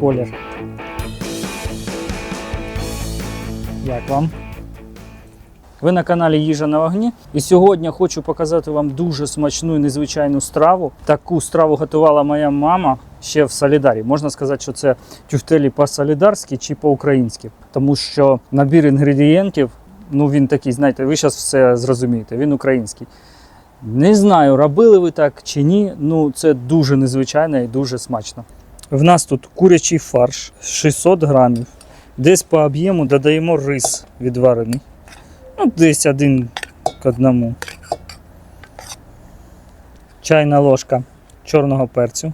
Колір. Як вам? Ви на каналі Їжа на вогні. І сьогодні хочу показати вам дуже смачну і незвичайну страву. Таку страву готувала моя мама ще в Солідарі. Можна сказати, що це тюфтелі по-солідарськи чи по-українськи. Тому що набір інгредієнтів, ну він такий, знаєте, ви зараз все зрозумієте, він український. Не знаю, робили ви так чи ні. Ну це дуже незвичайно і дуже смачно. В нас тут курячий фарш 600 грамів. Десь по об'єму додаємо рис відварений. Ну, десь один к одному. Чайна ложка чорного перцю,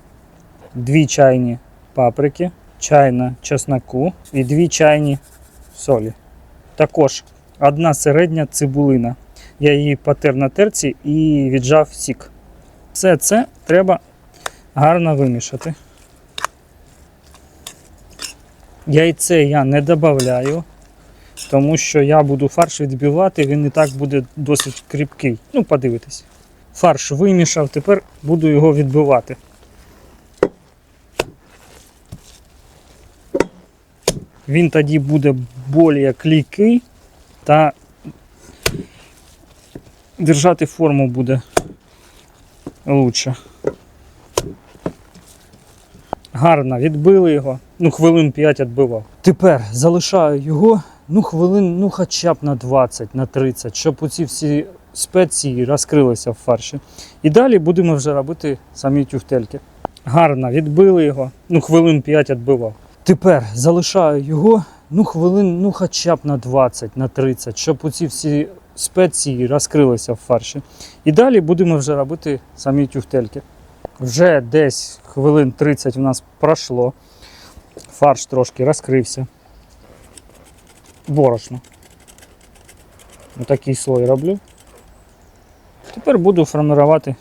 дві чайні паприки, чайна чесноку і дві чайні солі. Також одна середня цибулина. Я її потер на терці і віджав сік. Все це треба гарно вимішати. Яйце я не додаю, тому що я буду фарш відбивати, він і так буде досить кріпкий. Ну, подивитись. Фарш вимішав, тепер буду його відбивати. Він тоді буде більш клійкий та держати форму буде лучше. Гарно відбили його. Ну, хвилин 5 відбивав. Тепер залишаю його ну, хвилин, ну хоча б на 20, на 30, щоб оці всі спеції розкрилися в фарші. І далі будемо вже робити самі тюфтельки. Гарно відбили його, ну, хвилин 5 відбивав. Тепер залишаю його ну, хвилин, ну хоча б на 20, на 30, щоб оці всі спеції розкрилися в фарші. І далі будемо вже робити самі тюфтельки. Вже десь хвилин 30 у нас пройшло. Фарш трошки розкрився. Борошно. Отакий слой роблю. Тепер буду формувати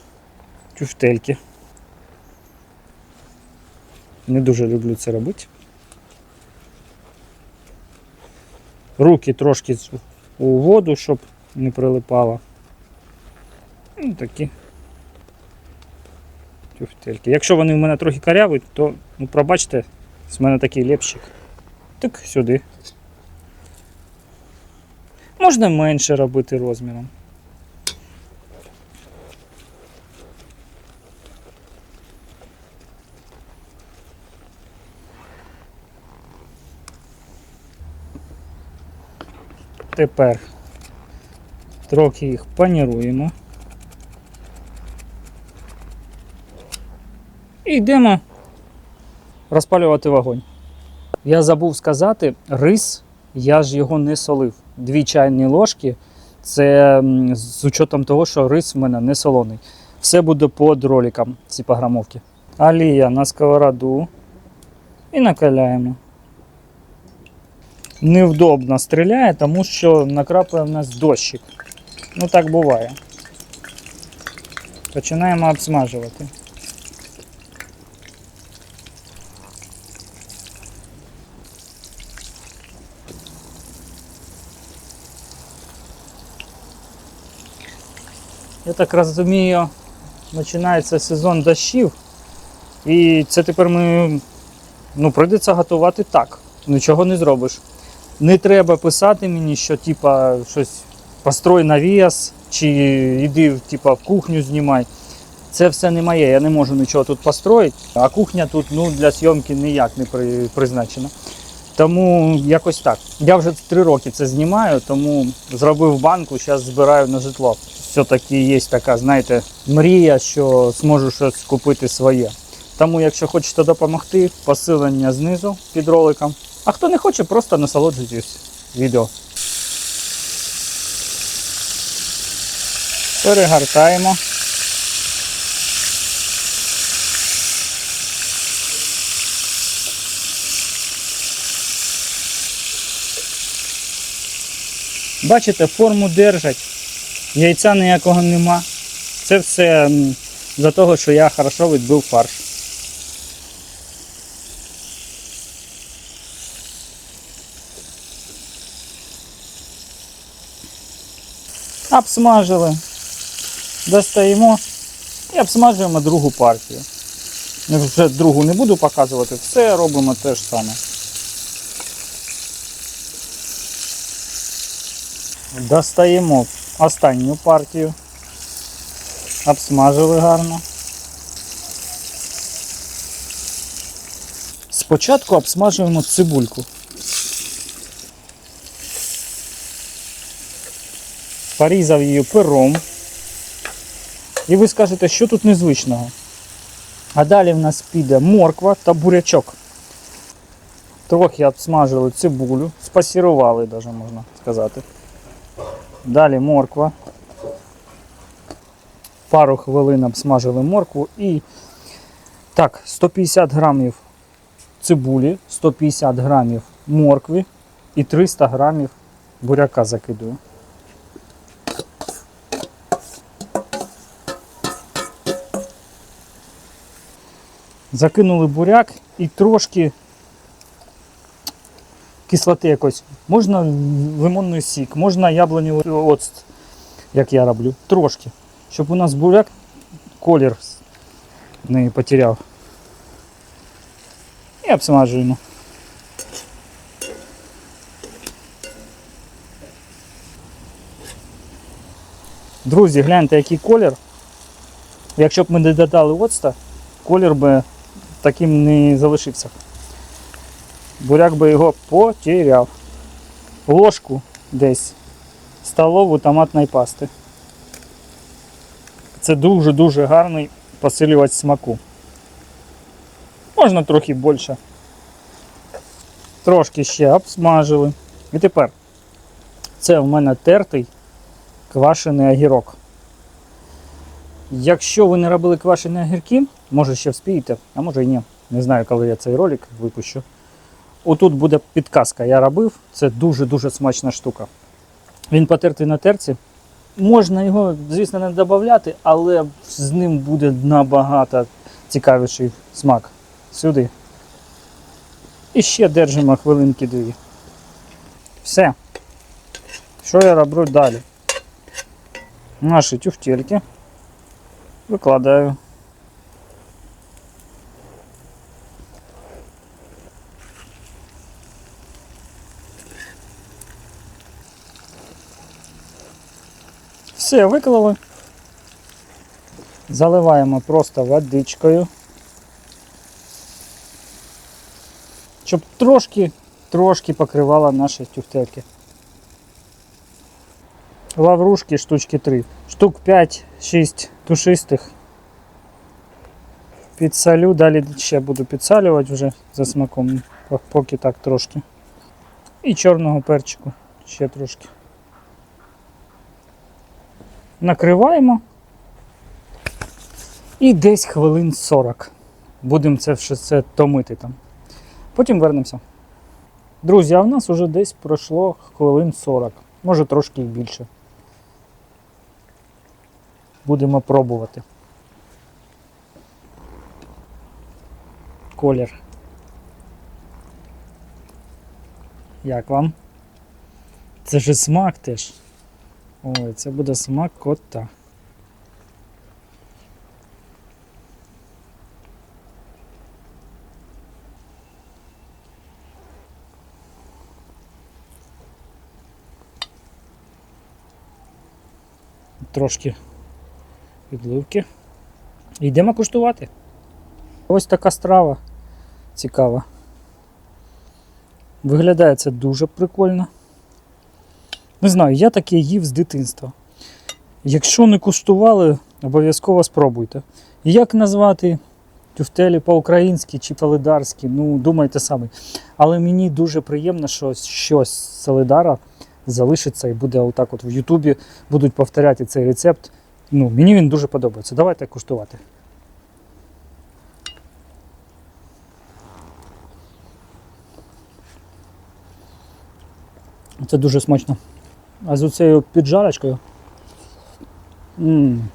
тюфтельки. Не дуже люблю це робити. Руки трошки у воду, щоб не прилипало. Ну, такі тюфтельки. Якщо вони в мене трохи каряві, то ну, пробачте, з мене такий лепщик. Так сюди. Можна менше робити розміром. Тепер трохи їх паніруємо. І йдемо розпалювати вогонь. Я забув сказати, рис, я ж його не солив. Дві чайні ложки. Це з учетом того, що рис в мене не солоний. Все буде під роликом ці пограмовки. Олія на сковороду і накаляємо. Невдобно стріляє, тому що накрапує в нас дощик. Ну так буває. Починаємо обсмажувати. Я так розумію, починається сезон дощів. І це тепер ми ну, прийдеться готувати так. Нічого не зробиш. Не треба писати мені, що типа щось построй навіс, чи йди типа, в кухню знімай. Це все не моє, я не можу нічого тут построїти, а кухня тут ну, для зйомки ніяк не призначена. Тому якось так. Я вже три роки це знімаю, тому зробив банку, зараз збираю на житло. Все-таки є така, знаєте, мрія, що зможу щось купити своє. Тому, якщо хочете допомогти, посилення знизу під роликом. А хто не хоче, просто насолоджуйтесь відео. Перегортаємо. Бачите, форму держать, яйця ніякого нема. Це все за того, що я хорошо відбив фарш. Обсмажили. Достаємо І обсмажуємо другу партію. Я Вже другу не буду показувати, все робимо те ж саме. Достаємо останню партію. Обсмажили гарно. Спочатку обсмажуємо цибульку. Порізав її пером. І ви скажете, що тут незвичного. А далі в нас піде морква та бурячок. Трохи обсмажили цибулю, спасірували, даже можна сказати. Далі морква. Пару хвилин обсмажили моркву і так, 150 грамів цибулі, 150 грамів моркви і 300 грамів буряка закидую. Закинули буряк і трошки кислоти якось. Можна лимонний сік, можна яблуневий оцт, як я роблю. Трошки. Щоб у нас буряк колір не потеряв. І обсмажуємо. Друзі, гляньте, який колір. Якщо б ми не додали оцта, колір би таким не залишився. Буряк би його потеряв. Ложку десь столову томатної пасти. Це дуже-дуже гарний посилювач смаку. Можна трохи більше. Трошки ще обсмажили. І тепер це в мене тертий квашений огірок. Якщо ви не робили квашені огірки, може ще вспієте, а може і ні. Не знаю, коли я цей ролик випущу. Отут буде підказка, я робив. Це дуже-дуже смачна штука. Він потертий на терці. Можна його, звісно, не додати, але з ним буде набагато цікавіший смак. Сюди. І ще держимо хвилинки дві. Все. Що я роблю далі? Наші тюфтельки викладаю. Все, виклали. Заливаємо просто водичкою. Щоб трошки, трошки покривала наші тюфтельки. Лаврушки штучки 3. Штук 5-6 тушистих. Підсолю, далі ще буду підсалювати вже за смаком, поки так трошки. І чорного перчику ще трошки. Накриваємо. І десь хвилин 40. Будемо це все томити там. Потім вернемося. Друзі, а в нас вже десь пройшло хвилин 40, може трошки і більше. Будемо пробувати. Колір. Як вам? Це ж смак теж. Ой, це буде смак кота. Трошки підливки. Йдемо куштувати. Ось така страва цікава. Виглядає це дуже прикольно. Не знаю, я таке їв з дитинства. Якщо не куштували, обов'язково спробуйте. Як назвати тюфтелі по-українськи чи солидарськи, ну думайте самі. Але мені дуже приємно, що щось з солидара залишиться і буде отак от в Ютубі будуть повторяти цей рецепт. Ну, мені він дуже подобається. Давайте куштувати. Це дуже смачно. А з оцею піджарочкою. м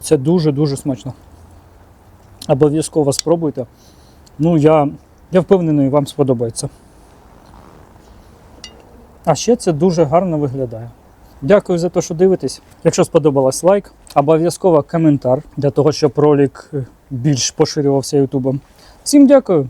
це дуже-дуже смачно. Обов'язково спробуйте. Ну, я, я впевнений, вам сподобається. А ще це дуже гарно виглядає. Дякую за те, що дивитесь. Якщо сподобалось лайк, обов'язково коментар для того, щоб ролик е, більш поширювався Ютубом. Всім дякую!